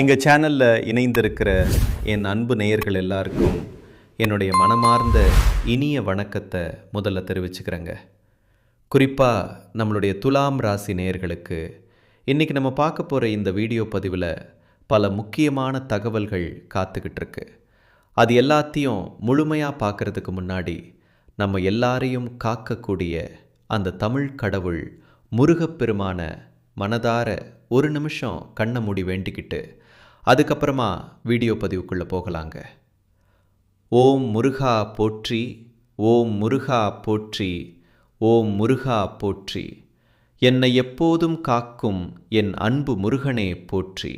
எங்கள் சேனலில் இணைந்திருக்கிற என் அன்பு நேயர்கள் எல்லாருக்கும் என்னுடைய மனமார்ந்த இனிய வணக்கத்தை முதல்ல தெரிவிச்சுக்கிறேங்க. குறிப்பாக நம்மளுடைய துலாம் ராசி நேயர்களுக்கு இன்றைக்கி நம்ம பார்க்க போகிற இந்த வீடியோ பதிவில் பல முக்கியமான தகவல்கள் காத்துக்கிட்டு இருக்கு அது எல்லாத்தையும் முழுமையாக பார்க்கறதுக்கு முன்னாடி நம்ம எல்லாரையும் காக்கக்கூடிய அந்த தமிழ் கடவுள் முருகப்பெருமான மனதார ஒரு நிமிஷம் கண்ணை மூடி வேண்டிக்கிட்டு அதுக்கப்புறமா வீடியோ பதிவுக்குள்ளே போகலாங்க. ஓம் முருகா போற்றி ஓம் முருகா போற்றி ஓம் முருகா போற்றி. என்னை எப்போதும் காக்கும் என் அன்பு முருகனே போற்றி.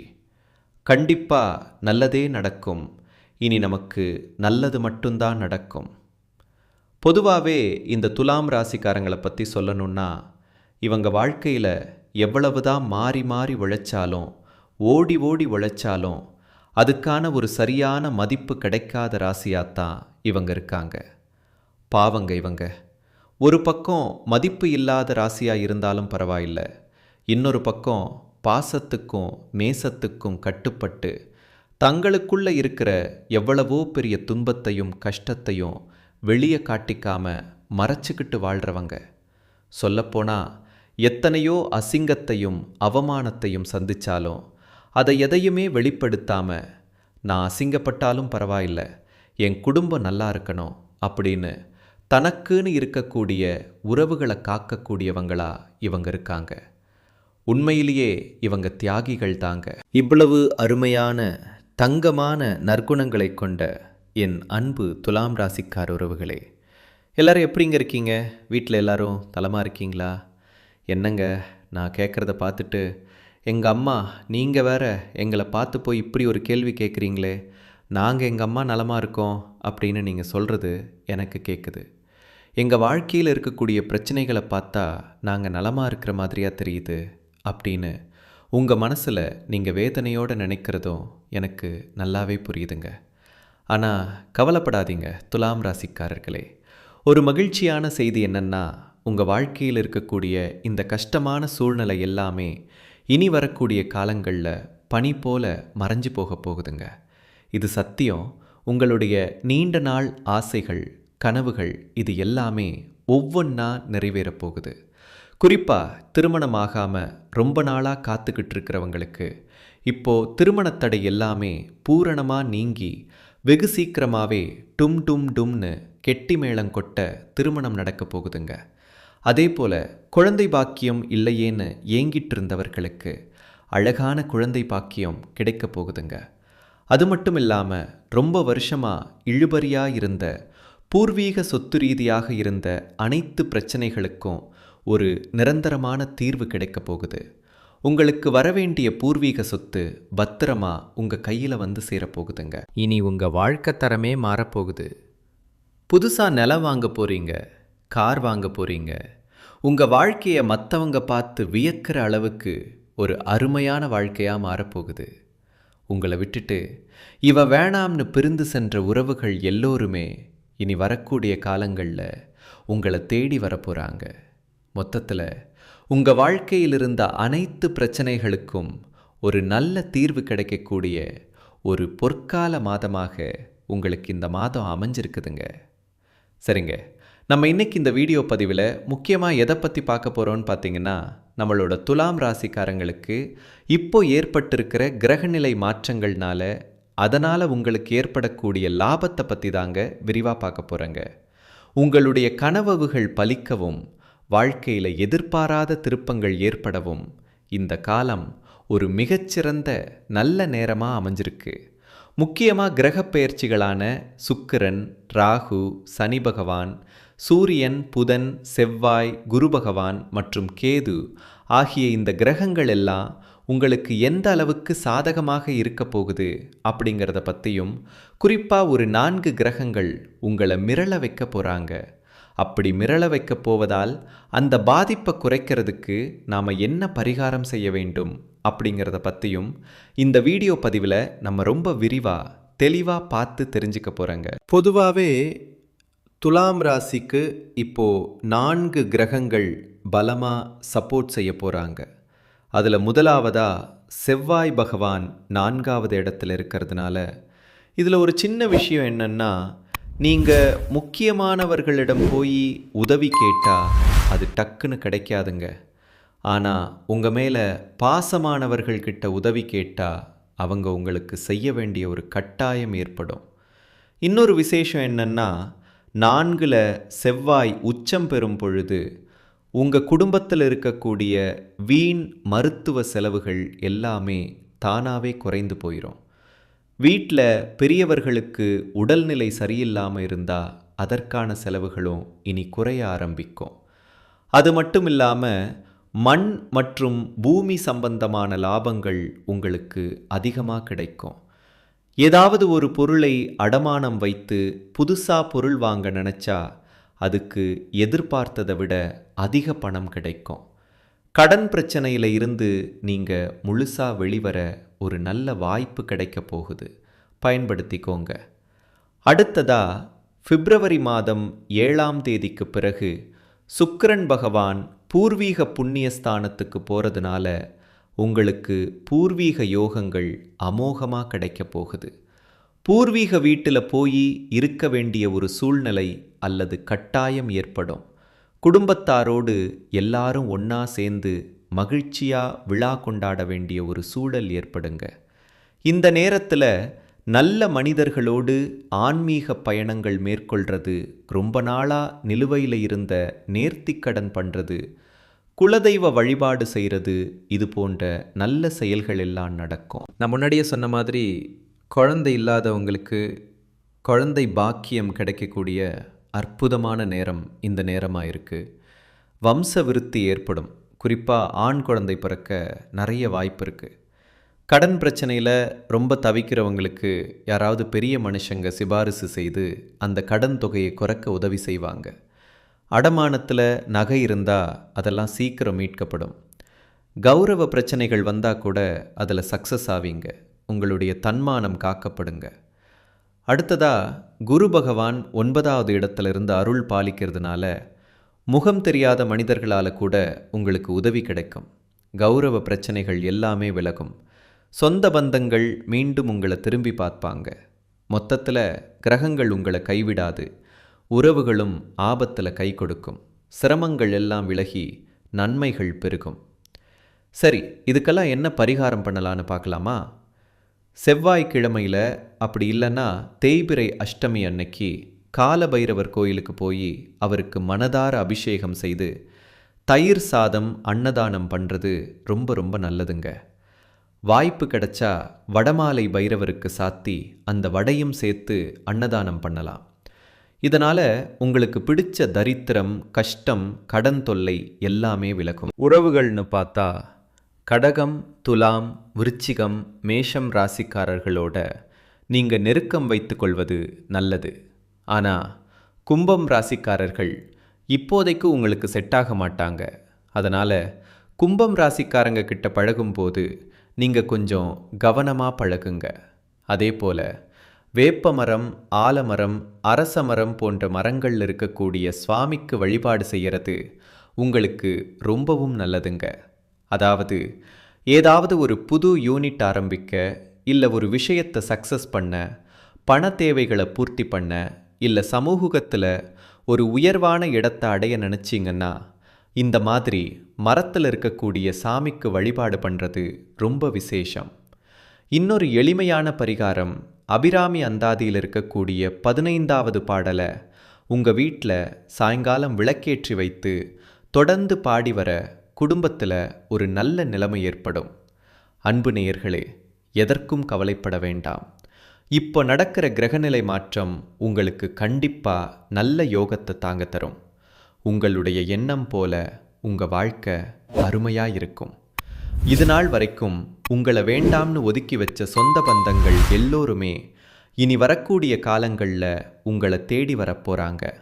கண்டிப்பாக நல்லதே நடக்கும். இனி நமக்கு நல்லது மட்டும்தான் நடக்கும். பொதுவாகவே இந்த துலாம் ராசிக்காரங்களை பற்றி சொல்லணுன்னா இவங்க வாழ்க்கையில் எவ்வளவுதான் மாறி மாறி உழைச்சாலும் ஓடி ஓடி உழைச்சாலும் அதுக்கான ஒரு சரியான மதிப்பு கிடைக்காத ராசியாத்தான் இவங்க இருக்காங்க. பாவங்க இவங்க. ஒரு பக்கம் மதிப்பு இல்லாத ராசியாக இருந்தாலும் பரவாயில்ல. இன்னொரு பக்கம் பாசத்துக்கும் நேசத்துக்கும் கட்டுப்பட்டு தங்களுக்குள்ளே இருக்கிற எவ்வளவோ பெரிய துன்பத்தையும் கஷ்டத்தையும் வெளியே காட்டிக்காம மறைச்சிக்கிட்டு வாழ்கிறவங்க சொல்லப்போனால் எத்தனையோ அசிங்கத்தையும் அவமானத்தையும் சந்திச்சாலும் அதை எதையுமே வெளிப்படுத்தாம நான் அசிங்கப்பட்டாலும் பரவாயில்லை என் குடும்பம் நல்லா இருக்கணும் அப்படின்னு தனக்குன்னு இருக்கக்கூடிய உறவுகளை காக்கக்கூடியவங்களா இவங்க இருக்காங்க. உண்மையிலேயே இவங்க தியாகிகள் தாங்க. இவ்வளவு அருமையான தங்கமான நற்குணங்களை கொண்ட என் அன்பு துலாம் ராசிக்கார் உறவுகளே எல்லாரும் எப்படிங்க இருக்கீங்க? வீட்டில் எல்லாரும் தலமாக இருக்கீங்களா? என்னங்க நான் கேட்குறத பார்த்துட்டு எங்கள் அம்மா நீங்கள் வேற எங்களை பார்த்து போய் இப்படி ஒரு கேள்வி கேட்குறீங்களே நாங்கள் எங்கள் அம்மா நலமாக இருக்கோம் அப்படின்னு நீங்கள் சொல்கிறது எனக்கு கேட்குது எங்கள் வாழ்க்கையில் இருக்கக்கூடிய பிரச்சனைகளை பார்த்தா நாங்கள் நலமாக இருக்கிற மாதிரியாக தெரியுது அப்படின்னு உங்கள் மனசில் நீங்கள் வேதனையோடு நினைக்கிறதும் எனக்கு நல்லாவே புரியுதுங்க. ஆனால் கவலைப்படாதீங்க துலாம் ராசிக்காரர்களே. ஒரு மகிழ்ச்சியான செய்தி என்னென்னா உங்கள் வாழ்க்கையில் இருக்கக்கூடிய இந்த கஷ்டமான சூழ்நிலை எல்லாமே இனி வரக்கூடிய காலங்களில் பனி போல மறைஞ்சு போக போகுதுங்க. இது சத்தியம். உங்களுடைய நீண்ட நாள் ஆசைகள் கனவுகள் இது எல்லாமே ஒவ்வொன்றா நிறைவேறப் போகுது. குறிப்பாக திருமணமாகாமல் ரொம்ப நாளாக காத்துக்கிட்டு இருக்கிறவங்களுக்கு இப்போது திருமணத்தடை எல்லாமே பூரணமாக நீங்கி வெகு சீக்கிரமாகவே டும் டும் டும்னு கெட்டி மேளம் கொட்ட திருமணம் நடக்க போகுதுங்க. அதே போல குழந்தை பாக்கியம் இல்லையேன்னு ஏங்கிட்டு இருந்தவர்களுக்கு அழகான குழந்தை பாக்கியம் கிடைக்க போகுதுங்க. அது மட்டும் இல்லாமல் ரொம்ப வருஷமாக இழுபறியாக இருந்த பூர்வீக சொத்து ரீதியாக இருந்த அனைத்து பிரச்சனைகளுக்கும் ஒரு நிரந்தரமான தீர்வு கிடைக்க போகுது. உங்களுக்கு வரவேண்டிய பூர்வீக சொத்து பத்திரமா உங்கள் கையில் வந்து சேரப்போகுதுங்க இனி உங்கள் வாழ்க்கை தரமே மாறப்போகுது புதுசாக நிலம் வாங்க போகிறீங்க கார் வாங்க போகிறீங்க உங்கள் வாழ்க்கையை மற்றவங்க பார்த்து வியக்கிற அளவுக்கு ஒரு அருமையான வாழ்க்கையாக மாறப்போகுது. உங்களை விட்டுட்டு இவ வேணாம்னு பிரிந்து சென்ற உறவுகள் எல்லோருமே இனி வரக்கூடிய காலங்களில் உங்களை தேடி வரப்போகிறாங்க மொத்தத்தில் உங்கள் வாழ்க்கையில் இருந்த அனைத்து பிரச்சனைகளுக்கும் ஒரு நல்ல தீர்வு கிடைக்கக்கூடிய ஒரு பொற்கால மாதமாக உங்களுக்கு இந்த மாதம் அமைஞ்சிருக்குதுங்க. சரிங்க. நம்ம இன்னைக்கு இந்த வீடியோ பதிவில் முக்கியமாக எதை பற்றி பார்க்க போகிறோம்னு பார்த்தீங்கன்னா நம்மளோட துலாம் ராசிக்காரங்களுக்கு இப்போ ஏற்பட்டிருக்கிற கிரகநிலை மாற்றங்கள்னால அதனால் உங்களுக்கு ஏற்படக்கூடிய லாபத்தை பற்றி தாங்க விரிவாக பார்க்க போகிறேங்க உங்களுடைய கனவுகள் பலிக்கவும் வாழ்க்கையில் எதிர்பாராத திருப்பங்கள் ஏற்படவும் இந்த காலம் ஒரு மிகச்சிறந்த நல்ல நேரமாக அமைஞ்சிருக்கு. முக்கியமாக கிரகப்பெயர்ச்சிகளான சுக்கிரன் ராகு சனி பகவான் சூரியன் புதன் செவ்வாய் குரு பகவான் மற்றும் கேது ஆகிய இந்த கிரகங்கள் எல்லாம் உங்களுக்கு எந்த அளவுக்கு சாதகமாக இருக்க போகுது அப்படிங்கிறத பற்றியும் குறிப்பாக ஒரு நான்கு கிரகங்கள் உங்களை மிரள வைக்க போகிறாங்க அப்படி மிரள வைக்க போவதால் அந்த பாதிப்பை குறைக்கிறதுக்கு நாம் என்ன பரிகாரம் செய்ய வேண்டும் அப்படிங்கிறத பற்றியும் இந்த வீடியோ பதிவில் நம்ம ரொம்ப விரிவாக தெளிவாக பார்த்து தெரிஞ்சுக்க போகிறோங்க பொதுவாகவே துலாம் ராசிக்கு இப்போது நான்கு கிரகங்கள் பலமாக சப்போர்ட் செய்ய போகிறாங்க அதில் முதலாவதாக செவ்வாய் பகவான் நான்காவது இடத்துல இருக்கிறதுனால இதில் ஒரு சின்ன விஷயம் என்னென்னா நீங்கள் முக்கியமானவர்களிடம் போய் உதவி கேட்டால் அது டக்குன்னு கிடைக்காதுங்க. ஆனால் உங்கள் மேலே பாசமானவர்கள்கிட்ட உதவி கேட்டால் அவங்க உங்களுக்கு செய்ய வேண்டிய ஒரு கட்டாயம் ஏற்படும். இன்னொரு விசேஷம் என்னென்னா நான்கில் செவ்வாய் உச்சம் பெறும் பொழுது உங்கள் குடும்பத்தில் இருக்கக்கூடிய வீண் மருத்துவ செலவுகள் எல்லாமே தானாகவே குறைந்து போயிடும் வீட்டில் பெரியவர்களுக்கு உடல்நிலை சரியில்லாமல் இருந்தால் அதற்கான செலவுகளும் இனி குறைய ஆரம்பிக்கும். அது மட்டும் இல்லாமல் மண் மற்றும் பூமி சம்பந்தமான லாபங்கள் உங்களுக்கு அதிகமாக கிடைக்கும். ஏதாவது ஒரு பொருளை அடமானம் வைத்து புதுசாக பொருள் வாங்க நினச்சா அதுக்கு எதிர்பார்த்ததை விட அதிக பணம் கிடைக்கும். கடன் பிரச்சனையில் இருந்து நீங்கள் முழுசாக வெளிவர ஒரு நல்ல வாய்ப்பு கிடைக்க போகுது. பயன்படுத்திக்கோங்க. அடுத்ததா பிப்ரவரி மாதம் ஏழாம் தேதிக்கு பிறகு சுக்கரன் பகவான் பூர்வீக புண்ணியஸ்தானத்துக்கு போகிறதுனால உங்களுக்கு பூர்வீக யோகங்கள் அமோகமாக கிடைக்க போகுது. பூர்வீக வீட்டில் போய் இருக்க வேண்டிய ஒரு சூழ்நிலை அல்லது கட்டாயம் ஏற்படும். குடும்பத்தாரோடு எல்லாரும் ஒன்றா சேர்ந்து மகிழ்ச்சியாக விழா கொண்டாட வேண்டிய ஒரு சூழல் ஏற்படுங்க. இந்த நேரத்தில் நல்ல மனிதர்களோடு ஆன்மீக பயணங்கள் மேற்கொள்கிறது ரொம்ப நாளாக நிலுவையில் இருந்த நேர்த்திக்கடன் பண்ணுறது குலதெய்வ வழிபாடு செய்கிறது இது போன்ற நல்ல செயல்கள் எல்லாம் நடக்கும். நான் முன்னாடியே சொன்ன மாதிரி குழந்தை இல்லாதவங்களுக்கு குழந்தை பாக்கியம் கிடைக்கக்கூடிய அற்புதமான நேரம் இந்த நேரமாக இருக்குது வம்ச விருத்தி ஏற்படும். குறிப்பாக ஆண் குழந்தை பிறக்க நிறைய வாய்ப்பு இருக்குது கடன் பிரச்சனையில் ரொம்ப தவிக்கிறவங்களுக்கு யாராவது பெரிய மனுஷங்க சிபாரிசு செய்து அந்த கடன் தொகையை குறைக்க உதவி செய்வாங்க. அடமானத்தில் நகை இருந்தால் அதெல்லாம் சீக்கிரம் மீட்கப்படும். கௌரவ பிரச்சனைகள் வந்தால் கூட அதில் சக்ஸஸ் ஆவீங்க. உங்களுடைய தன்மானம் காக்கப்படுங்க. அடுத்ததாக குரு பகவான் ஒன்பதாவது இடத்துல இருந்து அருள் பாலிக்கிறதுனால முகம் தெரியாத மனிதர்களால் கூட உங்களுக்கு உதவி கிடைக்கும். கௌரவ பிரச்சனைகள் எல்லாமே விலகும். சொந்த பந்தங்கள் மீண்டும் உங்களை திரும்பி பார்ப்பாங்க. மொத்தத்தில் கிரகங்கள் உங்களை கைவிடாது. உறவுகளும் ஆபத்தில் கை கொடுக்கும். சிரமங்கள் எல்லாம் விலகி நன்மைகள் பெருகும். சரி இதுக்கெல்லாம் என்ன பரிகாரம் பண்ணலான்னு பார்க்கலாமா? செவ்வாய்க்கிழமையில் அப்படி இல்லைன்னா தேய்பிரை அஷ்டமி அன்னைக்கு காலபைரவர் கோயிலுக்கு போய் அவருக்கு மனதார அபிஷேகம் செய்து தயிர் சாதம் அன்னதானம் பண்ணுறது ரொம்ப ரொம்ப நல்லதுங்க. வாய்ப்பு கிடைச்சா வடமாலை பைரவருக்கு சாத்தி அந்த வடையும் சேர்த்து அன்னதானம் பண்ணலாம். இதனால் உங்களுக்கு பிடிச்ச தரித்திரம் கஷ்டம் கடன் தொல்லை எல்லாமே விலகும். உறவுகள்னு பார்த்தா கடகம் துலாம் விருச்சிகம் மேஷம் ராசிக்காரர்களோட நீங்கள் நெருக்கம் வைத்துக்கொள்வது நல்லது. ஆனால் கும்பம் ராசிக்காரர்கள் இப்போதைக்கு உங்களுக்கு செட் ஆக மாட்டாங்க. அதனால் கும்பம் ராசிக்காரங்க கிட்ட பழகும்போது நீங்கள் கொஞ்சம் கவனமாக பழகுங்க. அதே போல் வேப்பமரம் ஆலமரம் அரச மரம் போன்ற மரங்கள் இருக்கக்கூடிய சுவாமிக்கு வழிபாடு செய்கிறது உங்களுக்கு ரொம்பவும் நல்லதுங்க. அதாவது ஏதாவது ஒரு புது யூனிட் ஆரம்பிக்க இல்லை ஒரு விஷயத்தை சக்ஸஸ் பண்ண பண தேவைகளை பூர்த்தி பண்ண இல்லை சமூகத்தில் ஒரு உயர்வான இடத்தை அடைய நினச்சிங்கன்னா இந்த மாதிரி மரத்தில் இருக்கக்கூடிய சாமிக்கு வழிபாடு பண்ணுறது ரொம்ப விசேஷம். இன்னொரு எளிமையான பரிகாரம் அபிராமி அந்தாதியில் இருக்கக்கூடிய பதினைந்தாவது பாடலை உங்கள் வீட்டில் சாயங்காலம் விளக்கேற்றி வைத்து தொடர்ந்து பாடி வர குடும்பத்தில் ஒரு நல்ல நிலைமை ஏற்படும். அன்பு நேயர்களே எதற்கும் கவலைப்பட வேண்டாம். இப்போ நடக்கிற கிரகநிலை மாற்றம் உங்களுக்கு கண்டிப்பாக நல்ல யோகத்தை தாங்க தரும். உங்களுடைய எண்ணம் போல உங்கள் வாழ்க்கை அருமையாக இருக்கும். இது நாள் வரைக்கும் உங்களை வேண்டாம்னு ஒதுக்கி வச்ச சொந்த பந்தங்கள் எல்லோருமே இனி வரக்கூடிய காலங்களில் உங்களை தேடி வரப்போகிறாங்க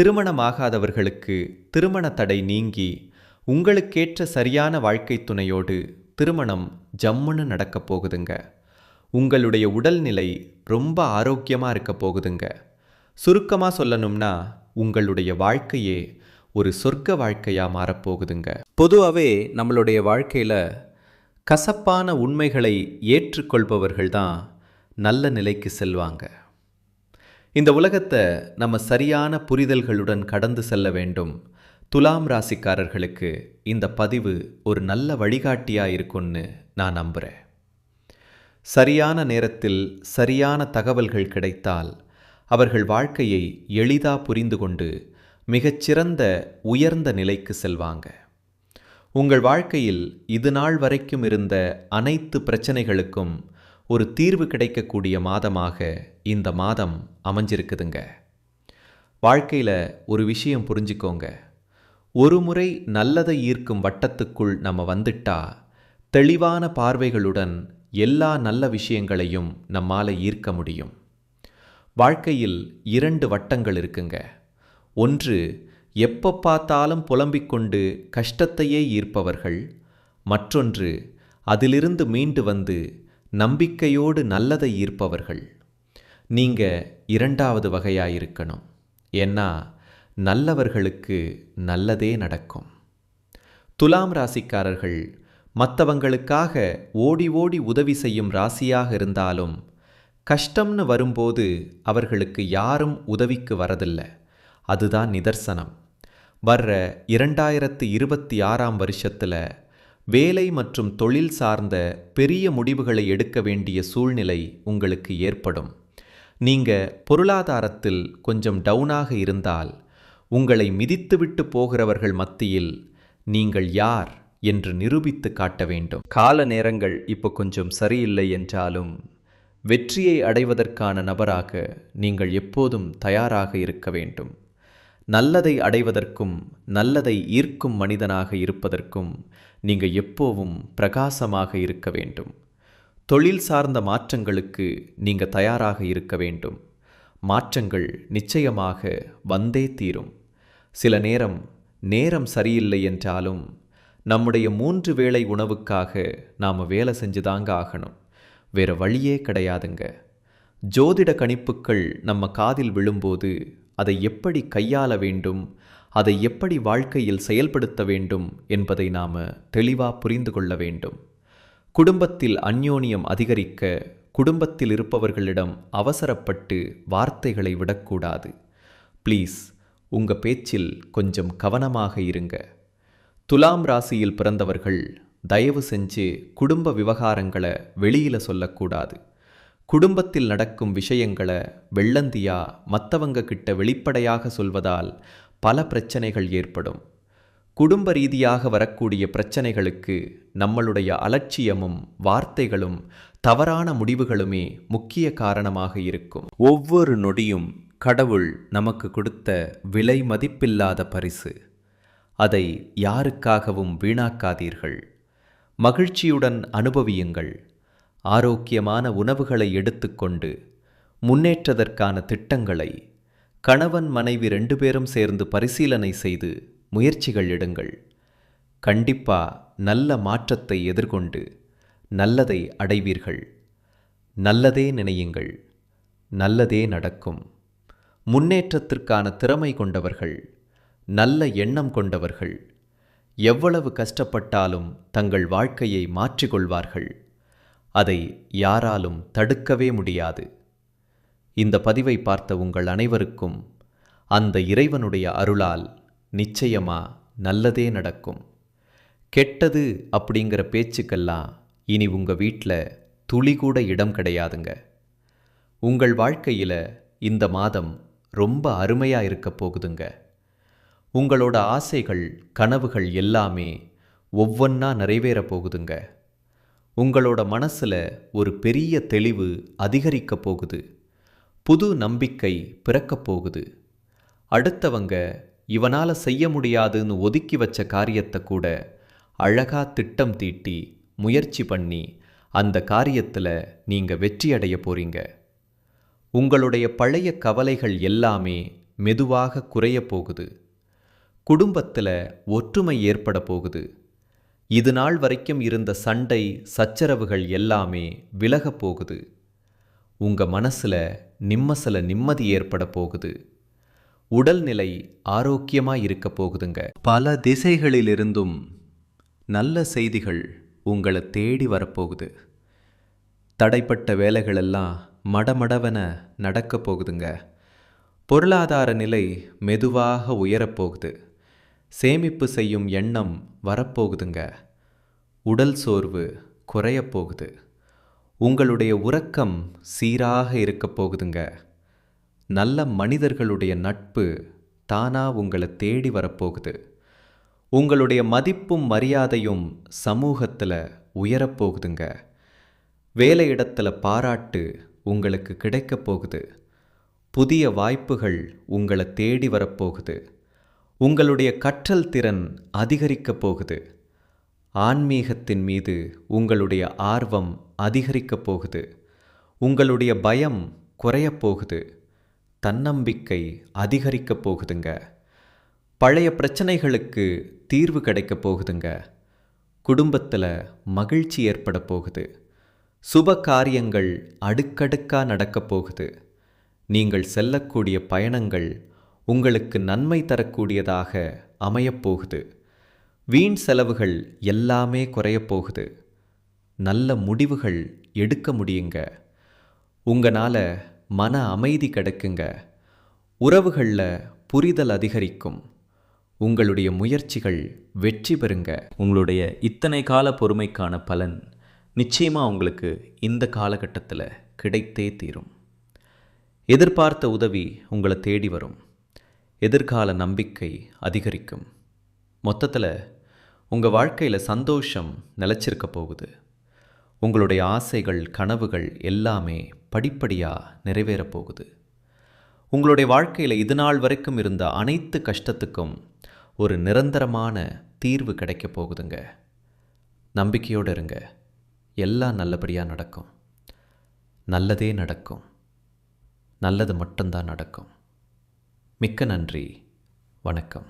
திருமணமாகாதவர்களுக்கு திருமண தடை நீங்கி உங்களுக்கேற்ற சரியான வாழ்க்கை துணையோடு திருமணம் ஜம்முன்னு நடக்கப் போகுதுங்க. உங்களுடைய உடல்நிலை ரொம்ப ஆரோக்கியமாக இருக்க போகுதுங்க. சுருக்கமாக சொல்லணும்னா உங்களுடைய வாழ்க்கையே ஒரு சொர்க்க வாழ்க்கையாக மாறப்போகுதுங்க. பொதுவாகவே நம்மளுடைய வாழ்க்கையில் கசப்பான உண்மைகளை ஏற்றுக்கொள்பவர்கள்தான் நல்ல நிலைக்கு செல்வாங்க. இந்த உலகத்தை நம்ம சரியான புரிதல்களுடன் கடந்து செல்ல வேண்டும். துலாம் ராசிக்காரர்களுக்கு இந்த பதிவு ஒரு நல்ல வழிகாட்டியா இருக்கும்னு நான் நம்புகிறேன் சரியான நேரத்தில் சரியான தகவல்கள் கிடைத்தால் அவர்கள் வாழ்க்கையை எளிதா புரிந்து கொண்டு மிகச்சிறந்த உயர்ந்த நிலைக்கு செல்வாங்க. உங்கள் வாழ்க்கையில் இது நாள் வரைக்கும் இருந்த அனைத்து பிரச்சனைகளுக்கும் ஒரு தீர்வு கிடைக்கக்கூடிய மாதமாக இந்த மாதம் அமைஞ்சிருக்குதுங்க. வாழ்க்கையில் ஒரு விஷயம் புரிஞ்சுக்கோங்க. ஒரு முறை நல்லதை ஈர்க்கும் வட்டத்துக்குள் நம்ம வந்துட்டா தெளிவான பார்வைகளுடன் எல்லா நல்ல விஷயங்களையும் நம்மால் ஈர்க்க முடியும். வாழ்க்கையில் இரண்டு வட்டங்கள் இருக்குங்க. ஒன்று எப்போ பார்த்தாலும் புலம்பிக் கொண்டு கஷ்டத்தையே ஈர்ப்பவர்கள். மற்றொன்று அதிலிருந்து மீண்டு வந்து நம்பிக்கையோடு நல்லதை ஈர்ப்பவர்கள். நீங்க இரண்டாவது வகையாயிருக்கணும். ஏன்னா நல்லவர்களுக்கு நல்லதே நடக்கும். துலாம் ராசிக்காரர்கள் மற்றவங்களுக்காக ஓடி ஓடி உதவி செய்யும் ராசியாக இருந்தாலும் கஷ்டம்னு வரும்போது அவர்களுக்கு யாரும் உதவிக்கு வரதில்லை. அதுதான் நிதர்சனம். வர்ற இரண்டாயிரத்து இருபத்தி ஆறாம் வருஷத்தில் வேலை மற்றும் தொழில் சார்ந்த பெரிய முடிவுகளை எடுக்க வேண்டிய சூழ்நிலை உங்களுக்கு ஏற்படும். நீங்கள் பொருளாதாரத்தில் கொஞ்சம் டவுனாக இருந்தால் உங்களை மிதித்துவிட்டு போகிறவர்கள் மத்தியில் நீங்கள் யார் என்று நிரூபித்து காட்ட வேண்டும். கால நேரங்கள் இப்போ கொஞ்சம் சரியில்லை என்றாலும் வெற்றியை அடைவதற்கான நபராக நீங்கள் எப்போதும் தயாராக இருக்க வேண்டும். நல்லதை அடைவதற்கும் நல்லதை ஈர்க்கும் மனிதனாக இருப்பதற்கும் நீங்கள் எப்போவும் பிரகாசமாக இருக்க வேண்டும். தொழில் சார்ந்த மாற்றங்களுக்கு நீங்கள் தயாராக இருக்க வேண்டும். மாற்றங்கள் நிச்சயமாக வந்தே தீரும். சில நேரம் நேரம் சரியில்லை என்றாலும் நம்முடைய மூன்று வேளை உணவுக்காக நாம் வேலை செஞ்சுதாங்க ஆகணும். வேறு வழியே கிடையாதுங்க. ஜோதிட கணிப்புக்கள் நம்ம காதில் விழும்போது அதை எப்படி கையாள வேண்டும் அதை எப்படி வாழ்க்கையில் செயல்படுத்த வேண்டும் என்பதை நாம் தெளிவாக புரிந்து கொள்ள வேண்டும். குடும்பத்தில் அந்யோன்யம் அதிகரிக்க குடும்பத்தில் இருப்பவர்களிடம் அவசரப்பட்டு வார்த்தைகளை விடக்கூடாது. ப்ளீஸ் உங்க பேச்சில் கொஞ்சம் கவனமாக இருங்க. துலாம் ராசியில் பிறந்தவர்கள் தயவு செஞ்சு குடும்ப விவகாரங்களை வெளியில் சொல்லக்கூடாது. குடும்பத்தில் நடக்கும் விஷயங்களை வெள்ளந்தியா மற்றவங்க கிட்ட வெளிப்படையாக சொல்வதால் பல பிரச்சனைகள் ஏற்படும். குடும்ப ரீதியாக வரக்கூடிய பிரச்சனைகளுக்கு நம்மளுடைய அலட்சியமும் வார்த்தைகளும் தவறான முடிவுகளுமே முக்கிய காரணமாக இருக்கும். ஒவ்வொரு நொடியும் கடவுள் நமக்கு கொடுத்த விலை மதிப்பில்லாத பரிசு. அதை யாருக்காகவும் வீணாக்காதீர்கள். மகிழ்ச்சியுடன் அனுபவியுங்கள். ஆரோக்கியமான உணவுகளை எடுத்துக்கொண்டு முன்னேற்றதற்கான திட்டங்களை கணவன் மனைவி ரெண்டு பேரும் சேர்ந்து பரிசீலனை செய்து முயற்சிகள் எடுங்கள். கண்டிப்பா நல்ல மாற்றத்தை எதிர்கொண்டு நல்லதை அடைவீர்கள். நல்லதே நினையுங்கள். நல்லதே நடக்கும். முன்னேற்றத்திற்கான திறமை கொண்டவர்கள் நல்ல எண்ணம் கொண்டவர்கள் எவ்வளவு கஷ்டப்பட்டாலும் தங்கள் வாழ்க்கையை மாற்றிக்கொள்வார்கள். அதை யாராலும் தடுக்கவே முடியாது. இந்த பதிவை பார்த்த உங்கள் அனைவருக்கும் அந்த இறைவனுடைய அருளால் நிச்சயமா நல்லதே நடக்கும். கெட்டது அப்படிங்கிற பேச்சுக்கெல்லாம் இனி உங்கள் வீட்டில் துளி கூட இடம் கிடையாதுங்க. உங்கள் வாழ்க்கையில் இந்த மாதம் ரொம்ப அருமையாக இருக்க போகுதுங்க. உங்களோட ஆசைகள் கனவுகள் எல்லாமே ஒவ்வொன்றா நிறைவேற போகுதுங்க. உங்களோட மனசில் ஒரு பெரிய தெளிவு அதிகரிக்க போகுது. புது நம்பிக்கை பிறக்கப் போகுது. அடுத்தவங்க இவனால் செய்ய முடியாதுன்னு ஒதுக்கி வச்ச காரியத்தை கூட அழகா திட்டம் தீட்டி முயற்சி பண்ணி அந்த காரியத்தில் நீங்கள் வெற்றியடைய போகிறீங்க உங்களுடைய பழைய கவலைகள் எல்லாமே மெதுவாக குறைய போகுது. குடும்பத்தில் ஒற்றுமை ஏற்பட போகுது. இது நாள் வரைக்கும் இருந்த சண்டை சச்சரவுகள் எல்லாமே விலகப் போகுது. உங்கள் மனசில் நிம்மசில் நிம்மதி ஏற்பட போகுது. உடல்நிலை ஆரோக்கியமாக இருக்க போகுதுங்க. பல திசைகளிலிருந்தும் நல்ல செய்திகள் உங்களை தேடி வரப்போகுது தடைப்பட்ட வேலைகளெல்லாம் மடமடவென நடக்கப் போகுதுங்க. பொருளாதார நிலை மெதுவாக உயரப்போகுது சேமிப்பு செய்யும் எண்ணம் வரப்போகுதுங்க. உடல் சோர்வு குறையப் போகுது. உங்களுடைய உறக்கம் சீராக இருக்கப் போகுதுங்க. நல்ல மனிதர்களுடைய நட்பு தானா உங்களை தேடி வரப்போகுது உங்களுடைய மதிப்பும் மரியாதையும் சமூகத்தில் உயரப்போகுதுங்க வேலையிடத்தில் பாராட்டு உங்களுக்கு கிடைக்கப் போகுது. புதிய வாய்ப்புகள் உங்களை தேடி வரப்போகுது உங்களுடைய கற்றல் திறன் அதிகரிக்கப் போகுது. ஆன்மீகத்தின் மீது உங்களுடைய ஆர்வம் அதிகரிக்கப் போகுது. உங்களுடைய பயம் குறையப் போகுது. தன்னம்பிக்கை அதிகரிக்கப் போகுதுங்க. பழைய பிரச்சனைகளுக்கு தீர்வு கிடைக்கப் போகுதுங்க. குடும்பத்தில் மகிழ்ச்சி ஏற்பட போகுது. சுப காரியங்கள் அடுக்கடுக்காக நடக்கப் போகுது. நீங்கள் செல்லக்கூடிய பயணங்கள் உங்களுக்கு நன்மை தரக்கூடியதாக அமையப் போகுது வீண் செலவுகள் எல்லாமே குறையப் போகுது நல்ல முடிவுகள் எடுக்க முடியுங்க. உங்களால் மன அமைதி கிடைக்குங்க. உறவுகளில் புரிதல் அதிகரிக்கும். உங்களுடைய முயற்சிகள் வெற்றி பெறுங்க. உங்களுடைய இத்தனை கால பொறுமைக்கான பலன் நிச்சயமாக உங்களுக்கு இந்த காலகட்டத்தில் கிடைத்தே தீரும். எதிர்பார்த்த உதவி உங்களை தேடி வரும். எதிர்கால நம்பிக்கை அதிகரிக்கும். மொத்தத்தில் உங்கள் வாழ்க்கையில் சந்தோஷம் நிலச்சிருக்க போகுது. உங்களுடைய ஆசைகள் கனவுகள் எல்லாமே படிப்படியாக நிறைவேறப் போகுது. உங்களுடைய வாழ்க்கையில் இது நாள் வரைக்கும் இருந்த அனைத்து கஷ்டத்துக்கும் ஒரு நிரந்தரமான தீர்வு கிடைக்கப் போகுதுங்க. நம்பிக்கையோடு இருங்க. எல்லாம் நல்லபடியாக நடக்கும். நல்லதே நடக்கும். நல்லது மட்டும்தான் நடக்கும். மிக்க நன்றி. வணக்கம்.